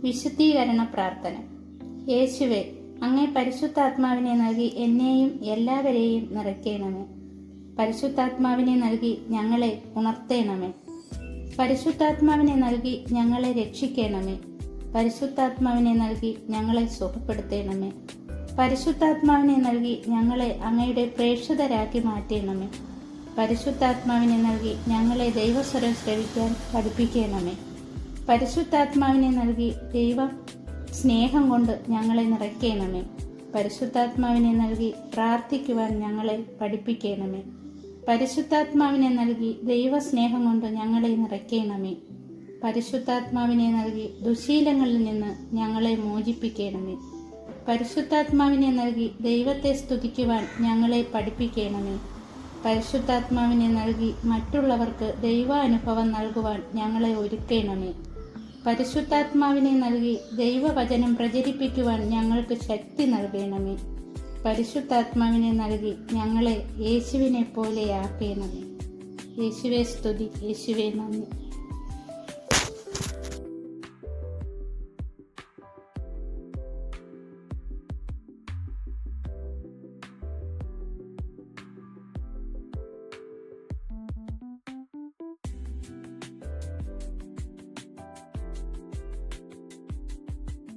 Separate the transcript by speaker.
Speaker 1: വിശുദ്ധീകരണ പ്രാർത്ഥന. യേശുവെ അങ്ങേ പരിശുദ്ധാത്മാവിനെ നൽകി എന്നെയും എല്ലാവരെയും നിറയ്ക്കണമേ. പരിശുദ്ധാത്മാവിനെ നൽകി ഞങ്ങളെ ഉണർത്തേണമേ. പരിശുദ്ധാത്മാവിനെ നൽകി ഞങ്ങളെ രക്ഷിക്കണമേ. പരിശുദ്ധാത്മാവിനെ നൽകി ഞങ്ങളെ സുഖപ്പെടുത്തേണമേ. പരിശുദ്ധാത്മാവിനെ നൽകി ഞങ്ങളെ അങ്ങയുടെ പ്രേക്ഷിതരാക്കി മാറ്റണമേ. പരിശുദ്ധാത്മാവിനെ നൽകി ഞങ്ങളെ ദൈവസ്വരം ശ്രവിക്കാൻ പഠിപ്പിക്കണമേ. പരിശുദ്ധാത്മാവിനെ നൽകി ദൈവ സ്നേഹം കൊണ്ട് ഞങ്ങളെ നിറയ്ക്കണമേ. പരിശുദ്ധാത്മാവിനെ നൽകി പ്രാർത്ഥിക്കുവാൻ ഞങ്ങളെ പഠിപ്പിക്കണമേ. പരിശുദ്ധാത്മാവിനെ നൽകി ദൈവസ്നേഹം കൊണ്ട് ഞങ്ങളെ നിറയ്ക്കണമേ. പരിശുദ്ധാത്മാവിനെ നൽകി ദുശീലങ്ങളിൽ നിന്ന് ഞങ്ങളെ മോചിപ്പിക്കണമേ. പരിശുദ്ധാത്മാവിനെ നൽകി ദൈവത്തെ സ്തുതിക്കുവാൻ ഞങ്ങളെ പഠിപ്പിക്കണമേ. പരിശുദ്ധാത്മാവിനെ നൽകി മറ്റുള്ളവർക്ക് ദൈവാനുഭവം നൽകുവാൻ ഞങ്ങളെ ഒരുക്കണമേ. പരിശുദ്ധാത്മാവിനെ നൽകി ദൈവവചനം പ്രചരിപ്പിക്കുവാൻ ഞങ്ങൾക്ക് ശക്തി നൽകണമേ. പരിശുദ്ധാത്മാവിനെ നൽകി ഞങ്ങളെ യേശുവിനെ പോലെയാക്കണമേ യേശുവെ സ്തുതി യേശുവെ നന്ദി.